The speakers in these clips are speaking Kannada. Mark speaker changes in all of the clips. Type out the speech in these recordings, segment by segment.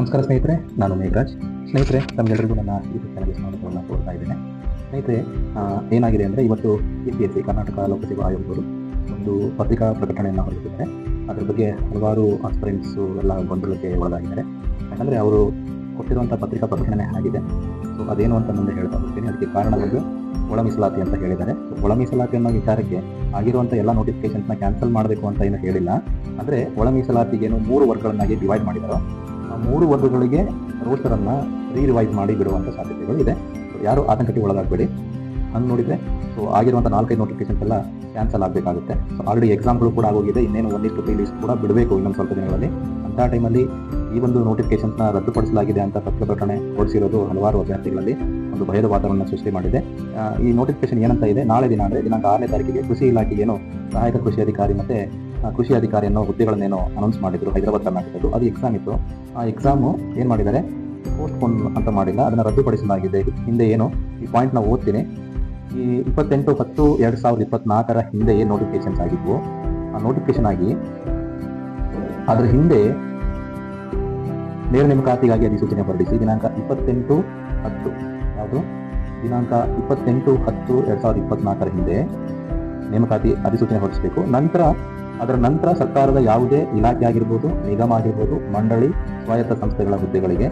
Speaker 1: ನಮಸ್ಕಾರ ಸ್ನೇಹಿತರೆ, ನಾನು ಮೇಘರಾಜ್. ಸ್ನೇಹಿತರೆ ತಮ್ಮೆಲ್ಲರಿಗೂ ನನ್ನ ಯೂಟ್ಯೂಬ್ ಚಾನಲ್ಗೆ ಸ್ವಾಗತವನ್ನು ಕೋರ್ತಾ ಇದ್ದೇನೆ. ಸ್ನೇಹಿತರೆ ಏನಾಗಿದೆ ಅಂದರೆ ಇವತ್ತು K P S C Karnataka ಲೋಕಸೇವಾ ಆಯೋಗದವರು ಒಂದು ಪತ್ರಿಕಾ ಪ್ರಕಟಣೆಯನ್ನು ಹೊರಡಿಸಿದ್ದಾರೆ. ಅದರ ಬಗ್ಗೆ ಹಲವಾರು ಆಸ್ಪರೆಂಟ್ಸು ಎಲ್ಲ ಗೊಂದಲಕ್ಕೆ ಒಳಗಾಗಿದ್ದಾರೆ. ಯಾಕಂದರೆ ಅವರು ಕೊಟ್ಟಿರುವಂಥ ಪತ್ರಿಕಾ ಪ್ರಕಟಣೆ ಆಗಿದೆ. ಸೊ ಅದೇನು ಅಂತ ಮುಂದೆ ಹೇಳ್ತಾ ಹೋಗ್ತೀನಿ. ಅದಕ್ಕೆ ಕಾರಣ ಒಂದು ಒಳ ಅಂತ ಹೇಳಿದ್ದಾರೆ. ಒಳ ಮೀಸಲಾತಿ ಅನ್ನೋ ವಿಚಾರಕ್ಕೆ ಆಗಿರುವಂಥ ಎಲ್ಲ ನೋಟಿಫಿಕೇಶನ್ಸ್ನ ಕ್ಯಾನ್ಸಲ್ ಮಾಡಬೇಕು ಅಂತ ಏನು ಹೇಳಿಲ್ಲ. ಅಂದರೆ ಒಳ ಮೀಸಲಾತಿಗೇನು ಮೂರು ವರ್ಗಗಳನ್ನಾಗಿ ಡಿವೈಡ್ ಮಾಡಿದಾರೋ. ಆ ಮೂರು ವರ್ಗಗಳಿಗೆ ರೋಸ್ಟರನ್ನು ರೀ ರಿವೈಸ್ ಮಾಡಿ ಬಿಡುವಂಥ ಸಾಧ್ಯತೆಗಳು ಇದೆ. ಯಾರು ಆತಂಕಕ್ಕೆ ಒಳಗಾಗಬೇಡಿ. ಹಂಗೆ ನೋಡಿದರೆ ಸೊ ಆಗಿರುವಂಥ ನಾಲ್ಕೈದು ನೋಟಿಫಿಕೇಶನ್ಸ್ ಎಲ್ಲ ಕ್ಯಾನ್ಸಲ್ ಆಗಬೇಕಾಗುತ್ತೆ. ಸೊ ಆಲ್ರೆಡಿ ಎಕ್ಸಾಮ್ಗಳು ಕೂಡ ಆಗೋಗಿದೆ. ಇನ್ನೇನು ಒಂದಿಷ್ಟು ಪೇ ಲಿಸ್ಟ್ ಕೂಡ ಬಿಡಬೇಕು ಇನ್ನೊಂದು ಸ್ವಲ್ಪ ದಿನಗಳಲ್ಲಿ. ಅಂಥ ಟೈಮಲ್ಲಿ ಈ ಒಂದು ನೋಟಿಫಿಕೇಶನ್ಸ್ನ ರದ್ದುಪಡಿಸಲಾಗಿದೆ ಅಂತ ಪತ್ರ ಪ್ರಕಟಣೆ ಹೊರಡಿಸಿರೋದು ಹಲವಾರು ಅಭ್ಯರ್ಥಿಗಳಲ್ಲಿ ಒಂದು ಭಯದ ವಾತಾವರಣ ಸೃಷ್ಟಿ ಮಾಡಿದೆ. ಈ ನೋಟಿಫಿಕೇಶನ್ ಏನಂತ ಇದೆ? ನಾಳೆ ದಿನ ಅಂದರೆ ದಿನಾಂಕ ಆರನೇ ತಾರೀಕಿಗೆ ಕೃಷಿ ಇಲಾಖೆಗೆ ಏನು ಸಹಾಯಕ ಕೃಷಿ ಅಧಿಕಾರಿ ಮತ್ತು ಕೃಷಿ ಅಧಿಕಾರಿ ಅನ್ನೋ ಹುದ್ದೆಗಳನ್ನೇನೋ ಅನೌನ್ಸ್ ಮಾಡಿದ್ರು, ಹೈದರಾಬಾದ್ ಕರ್ನಾಟಕದ್ದು ಅದು ಎಕ್ಸಾಮ್ ಇತ್ತು. ಆ ಎಕ್ಸಾಮು ಏನು ಮಾಡಿದ್ದಾರೆ? ಪೋಸ್ಟ್ ಪೋನ್ ಅಂತ ಮಾಡಿಲ್ಲ. ಅದನ್ನು ರದ್ದುಪಡಿಸಲಾಗಿದೆ. ಹಿಂದೆ ಏನು? ಈ ಪಾಯಿಂಟ್ ನಾವು ಓದ್ತೀನಿ. ಈ ಇಪ್ಪತ್ತೆಂಟು, ಹತ್ತು, ಎರಡು ಸಾವಿರದ ಇಪ್ಪತ್ನಾಲ್ಕರ ಹಿಂದೆ ಏನು ನೋಟಿಫಿಕೇಶನ್ಸ್ ಆಗಿದ್ವು. ಆ ನೋಟಿಫಿಕೇಶನ್ ಆಗಿ ಅದರ ಹಿಂದೆ ನೇರ ನೇಮಕಾತಿಗಾಗಿ ಅಧಿಸೂಚನೆ ಹೊರಡಿಸಿ. ದಿನಾಂಕ ಇಪ್ಪತ್ತೆಂಟು, ಹತ್ತು. ಯಾವುದು? ದಿನಾಂಕ ಇಪ್ಪತ್ತೆಂಟು, ಹತ್ತು, ಎರಡು ಸಾವಿರದ ಇಪ್ಪತ್ನಾಲ್ಕರ ಹಿಂದೆ ನೇಮಕಾತಿ ಅಧಿಸೂಚನೆ ಹೊರಡಿಸಬೇಕು. ನಂತರ ಅದರ ನಂತರ ಸರ್ಕಾರದ ಯಾವುದೇ ಇಲಾಖೆ ಆಗಿರ್ಬೋದು ನಿಗಮ ಆಗಿರ್ಬೋದು, ಮಂಡಳಿ, ಸ್ವಾಯತ್ತ ಸಂಸ್ಥೆಗಳ ಹುದ್ದೆಗಳಿಗೆ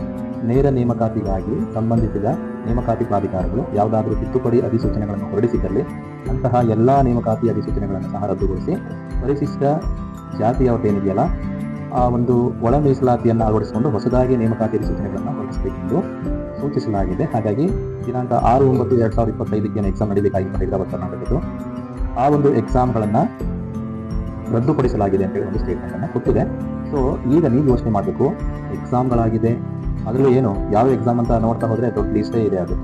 Speaker 1: ನೇರ ನೇಮಕಾತಿಗಾಗಿ ಸಂಬಂಧಿಸಿದ ನೇಮಕಾತಿ ಪ್ರಾಧಿಕಾರಗಳು ಯಾವುದಾದರೂ ತಿದ್ದುಪಡಿ ಅಧಿಸೂಚನೆಗಳನ್ನು ಹೊರಡಿಸಿದ್ದಲ್ಲಿ ಅಂತಹ ಎಲ್ಲ ನೇಮಕಾತಿ ಅಧಿಸೂಚನೆಗಳನ್ನು ಸಹ ರದ್ದುಗೊಳಿಸಿ ಪರಿಶಿಷ್ಟ ಜಾತಿಯವರೇನಿದೆಯಲ್ಲ ಆ ಒಂದು ಒಳ ಮೀಸಲಾತಿಯನ್ನು ಅಳವಡಿಸಿಕೊಂಡು ಹೊಸದಾಗಿ ನೇಮಕಾತಿ ಅಧಿಸೂಚನೆಗಳನ್ನು ಹೊರಡಿಸಬೇಕೆಂದು ಸೂಚಿಸಲಾಗಿದೆ. ಹಾಗಾಗಿ ದಿನಾಂಕ ಆರು ಒಂಬತ್ತು ಎರಡು ಸಾವಿರದ ಇಪ್ಪತ್ತೈದಕ್ಕೆ ಎಕ್ಸಾಮ್ ನಡೀಬೇಕಾಗಿ ಹೈದರಾಬಾದ್ ಕರ್ನಾಟಕದ್ದು ಆ ಒಂದು ಎಕ್ಸಾಮ್ಗಳನ್ನು ರದ್ದುಪಡಿಸಲಾಗಿದೆ ಅಂತ ಹೇಳಿ ಒಂದು ಸ್ಟೇಟ್ಮೆಂಟ್ ಅನ್ನ ಕೊಟ್ಟಿದೆ. ಸೊ ಈಗ ನೀವು ಯೋಚನೆ ಮಾಡಬೇಕು ಎಕ್ಸಾಮ್ಗಳಾಗಿದೆ ಅದರಲ್ಲೂ ಏನು, ಯಾವ ಎಕ್ಸಾಮ್ ಅಂತ ನೋಡ್ತಾ ಹೋದ್ರೆ ದೊಡ್ಡ ಲಿಸ್ಟೇ ಇದೆ ಅದು.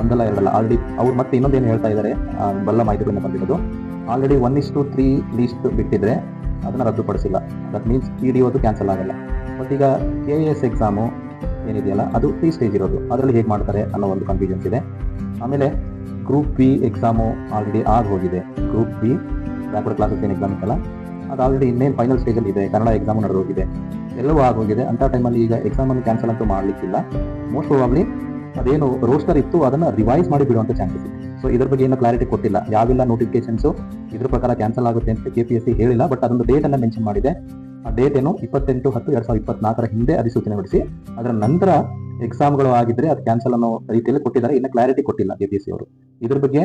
Speaker 1: ಒಂದಲ್ಲ ಎರಡಲ್ಲ ಆಲ್ರೆಡಿ ಅವ್ರು ಮತ್ತೆ ಇನ್ನೊಂದೇನು ಹೇಳ್ತಾ ಇದ್ದಾರೆ ಬಲ್ಲ ಮಾಹಿತಿಗಳನ್ನು ಬಂದಿರೋದು. Already one is to three list ಬಿಟ್ಟಿದ್ರೆ ಅದನ್ನು ರದ್ದುಪಡಿಸಿಲ್ಲ. ದಟ್ ಮೀನ್ಸ್ ಇ ಡಿ ಓದು ಕ್ಯಾನ್ಸಲ್ ಆಗಲ್ಲ. ಬಟ್ ಈಗ ಕೆ ಎ ಎಸ್ ಎಕ್ಸಾಮು ಏನಿದೆಯಲ್ಲ, ಅದು ತ್ರೀ ಸ್ಟೇಜ್ ಇರೋದು. ಅದರಲ್ಲಿ ಹೇಗೆ ಮಾಡ್ತಾರೆ ಅನ್ನೋ ಒಂದು ಕನ್ಫ್ಯೂಷನ್ಸ್ ಇದೆ. ಆಮೇಲೆ ಗ್ರೂಪ್ ಬಿ ಎಕ್ಸಾಮು ಆಲ್ರೆಡಿ ಆಗಿ ಹೋಗಿದೆ. ಗ್ರೂಪ್ ಬಿ ಬ್ಯಾಕ್ವರ್ಡ್ ಕ್ಲಾಸಸ್ ಏನು ಎಕ್ಸಾಮ್ ಇತ್ತಲ್ಲ ಅದು ಆಲ್ರೆಡಿ ಇನ್ನೇನು ಫೈನಲ್ ಸ್ಟೇಜಲ್ಲಿ ಇದೆ. ಕನ್ನಡ ಎಕ್ಸಾಮ್ ನಡೆದೋಗಿದೆ. ಎಲ್ಲವೂ ಆಗೋಗಿದೆ. ಅಂಥ ಟೈಮಲ್ಲಿ ಈಗ ಎಕ್ಸಾಮನ್ನು ಕ್ಯಾನ್ಸಲ್ ಅಂತೂ ಮಾಡಲಿಕ್ಕಿಲ್ಲ. ಮೋಸ್ಟ್ ಪ್ರಾಬ್ಲಿ ಅದೇನು ರೋಸ್ಟರ್ ಇತ್ತು, ಅದನ್ನು ರಿವೈಸ್ ಮಾಡಿ ಬಿಡುವಂಥ ಚಾನ್ಸಸ್ ಇದೆ ಸೊ ಇದ್ರ ಬಗ್ಗೆ ಏನೂ ಕ್ಲಾರಿಟಿ ಕೊಟ್ಟಿಲ್ಲ. ಯಾವೆಲ್ಲ ನೋಟಿಫಿಕೇಶನ್ಸು ಇದ್ರ ಪ್ರಕಾರ ಕ್ಯಾನ್ಸಲ್ ಆಗುತ್ತೆ ಅಂತ ಕೆ ಪಿ ಎಸ್ ಸಿ ಹೇಳಿಲ್ಲ. ಬಟ್ ಅದೊಂದು ಡೇಟ್ ಅನ್ನು ಮೆನ್ಷನ್ ಮಾಡಿದೆ. ಆ ಡೇಟ್ ಏನು ಇಪ್ಪತ್ತೆಂಟು ಹತ್ತು ಎರಡು ಸಾವಿರದ ಇಪ್ಪತ್ನಾಲ್ಕರ ಹಿಂದೆ ಅಧಿಸೂಚನೆ ಹೊರಡಿಸಿ, ಅದರ ನಂತರ ಎಕ್ಸಾಮ್ಗಳು ಆಗಿದ್ರೆ ಅದು ಕ್ಯಾನ್ಸಲ್ ಅನ್ನೋ ರೀತಿಯಲ್ಲಿ ಕೊಟ್ಟಿದ್ದಾರೆ. ಇನ್ನು ಕ್ಲಾರಿಟಿ ಕೊಟ್ಟಿಲ್ಲ ಕೆ ಪಿ ಎಸ್ ಸಿ ಅವರು. ಇದ್ರ ಬಗ್ಗೆ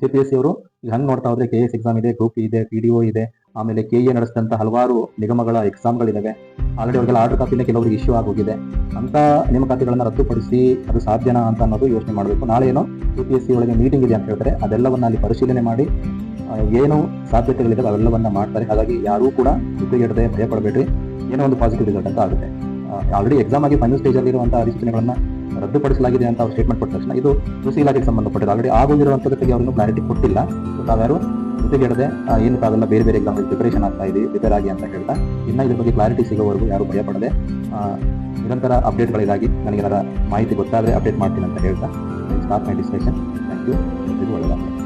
Speaker 1: ಕೆ ಪಿ ಎಸ್ ಸಿ ಅವರು ಈಗ ಹಂಗೆ ನೋಡ್ತಾ ಹೋದ್ರೆ ಕೆ ಎಸ್ ಎಕ್ಸಾಮ್ ಇದೆ ಗ್ರೂಪ್ ಇದೆ ಪಿ ಡಿ ಒ ಇದೆ. ಆಮೇಲೆ ಕೆ ಎ ನಡೆಸಿದಂಥ ಹಲವಾರು ನಿಗಮಗಳ ಎಕ್ಸಾಮ್ಗಳಿದ್ದಾವೆ ಆಲ್ರೆಡಿ ಅವ್ರಿಗೆಲ್ಲ ಆರ್ಡರ್ ಕಾಪಿನ ಕೆಲವರಿಗೆ ಇಶ್ಯೂ ಆಗೋಗಿದೆ. ಅಂತ ನೇಮಕಾತಿಗಳನ್ನು ರದ್ದುಪಡಿಸಿ ಅದು ಸಾಧ್ಯನಾ ಅಂತ ಅನ್ನೋದು ಯೋಚನೆ ಮಾಡಬೇಕು. ನಾಳೆ ಏನೋ ಕೆ ಪಿ ಎಸ್ ಸಿ ಒಳಗೆ ಮೀಟಿಂಗ್ ಇದೆ ಅಂತ ಹೇಳ್ತಾರೆ. ಅದೆಲ್ಲವನ್ನ ಅಲ್ಲಿ ಪರಿಶೀಲನೆ ಮಾಡಿ ಏನು ಸಾಧ್ಯತೆಗಳಿದೆ ಅವೆಲ್ಲವನ್ನ ಮಾಡ್ತಾರೆ. ಹಾಗಾಗಿ ಯಾರೂ ಕೂಡ ಹುದ್ದೆಗೆಡದೆ ಭಯ ಪಡಬೇಡ್ರಿ ಏನೋ ಒಂದು ಪಾಸಿಟಿವ್ ರಿಸಲ್ಟ್ ಅಂತ ಆಗುತ್ತೆ. ಆಲ್ರೆಡಿ ಎಕ್ಸಾಮ್ ಆಗಿ ಫೈನಲ್ ಸ್ಟೇಜಲ್ಲಿ ಇರುವಂತಹ ಅಧಿಸೂಚನೆಗಳನ್ನ ರದ್ದುಪಡಿಸಲಾಗಿದೆ ಅಂತ ಅವ್ರು ಸ್ಟೇಟ್ಮೆಂಟ್ ಕೊಟ್ಟ ತಕ್ಷಣ ಇದು ಕೃಷಿ ಇಲಾಖೆಗೆ ಸಂಬಂಧಪಟ್ಟಿದೆ ಆಲ್ರೆಡಿ ಜೊತೆಗೆ ಅವ್ರನ್ನು ಕ್ಲಾರಿಟಿ ಕೊಟ್ಟಿಲ್ಲ. ಸೊ ತಾವ್ಯಾರು ಜೊತೆಗೆಡದೆ ಏನು ತಾವೆಲ್ಲ ಬೇರೆ ಬೇರೆ ಎಕ್ಸಾಮ್ ಪ್ರಿಪರೇಷನ್ ಆಗ್ತಾ ಇದೆ ಪ್ರಿಪೇರ್ ಆಗಿ ಅಂತ ಹೇಳ್ತಾ ಇನ್ನು ಇದ್ರ ಬಗ್ಗೆ ಕ್ಲಾರಿಟಿ ಸಿಗೋವರೆಗೂ ಯಾರು ಭಯ ಪಡದೆ ಆ, ನಿರಂತರ ಅಪ್ಡೇಟ್ಗಳಿಗಾಗಿ ನನಗೇನಾರ ಮಾಹಿತಿ ಗೊತ್ತಾದರೆ ಅಪ್ಡೇಟ್ ಮಾಡ್ತೀನಿ ಅಂತ ಹೇಳ್ತಾ start my discussion thank you ಒಳ್ಳೆಯದಾಗಲಿ